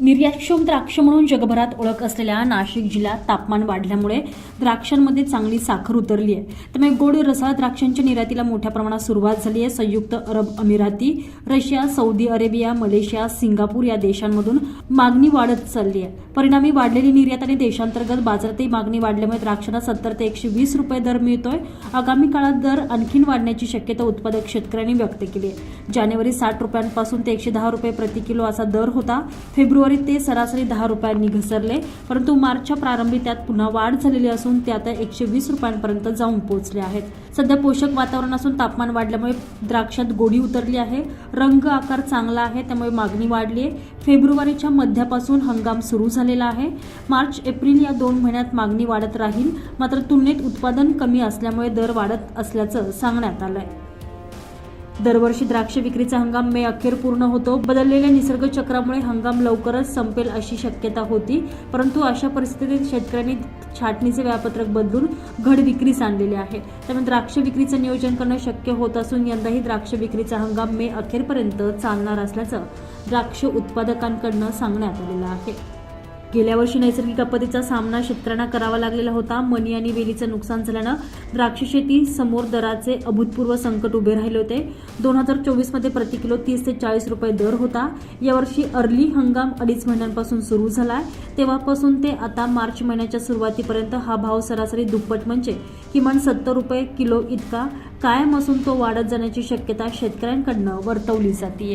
निर्यातक्षम द्राक्ष म्हणून जगभरात ओळख असलेल्या नाशिक जिल्ह्यात तापमान वाढल्यामुळे द्राक्षांमध्ये चांगली साखर उतरली आहे. त्यामुळे गोड रसाळ द्राक्षांच्या निर्यातीला मोठ्या प्रमाणात सुरुवात झाली आहे. संयुक्त अरब अमिराती Russia Saudi Arabia Malaysia Singapore या देशांमधून मागणी वाढत चालली आहे. परिणामी वाढलेली निर्यात आणि देशांतर्गत बाजारातही मागणी वाढल्यामुळे द्राक्षांना सत्तर ते एकशे वीस रुपये दर मिळतोय. आगामी काळात दर आणखीन वाढण्याची शक्यता उत्पादक शेतकऱ्यांनी व्यक्त केली आहे. जानेवारी साठ रुपयांपासून ते एकशे दहा रुपये प्रति किलो असा दर होता. फेब्रुवारी ते सरासरी दहा रुपयांनी घसरले परंतु मार्चच्या प्रारंभी त्यात पुन्हा वाढ झालेली असून ते आता एकशे वीस रुपयांपर्यंत जाऊन पोहोचले आहेत. सध्या पोषक वातावरण असून तापमान वाढल्यामुळे द्राक्षात गोडी उतरली आहे. रंग आकार चांगला आहे त्यामुळे मागणी वाढली आहे. फेब्रुवारीच्या मध्यापासून हंगाम सुरू झालेला आहे. मार्च एप्रिल या दोन महिन्यात मागणी वाढत राहील मात्र तुलनेत उत्पादन कमी असल्यामुळे दर वाढत असल्याचं सांगण्यात आलं आहे दरवर्षी द्राक्ष विक्रीचा हंगाम मे अखेर पूर्ण होतो. बदललेल्या निसर्ग चक्रामुळे हंगाम लवकरच संपेल अशी शक्यता होती. परंतु अशा परिस्थितीत शेतकऱ्यांनी छाटणीचे वेळापत्रक बदलून घड विक्रीस आणलेले आहे. त्यामुळे द्राक्ष विक्रीचं नियोजन करणं शक्य होत असून यंदाही द्राक्ष विक्रीचा हंगाम मे अखेरपर्यंत चालणार असल्याचं द्राक्ष उत्पादकांकडनं सांगण्यात आलेलं आहे. गेल्या वर्षी नैसर्गिक आपत्तीचा सामना शेतकऱ्यांना करावा लागलेला होता. मनी आणि वेलीचं नुकसान झाल्यानं द्राक्ष शेती समोर दराचे अभूतपूर्व संकट उभे राहिले होते. दोन हजार चोवीसमध्ये प्रति किलो तीस ते चाळीस रुपये दर होता. यावर्षी अर्ली हंगाम अडीच महिन्यांपासून सुरू झाला तेव्हापासून ते आता मार्च महिन्याच्या सुरुवातीपर्यंत हा भाव सरासरी दुप्पट म्हणजे किमान सत्तर रुपये किलो इतका. कायम असून तो वाढत जाण्याची शक्यता शेतकऱ्यांकडनं वर्तवली जाते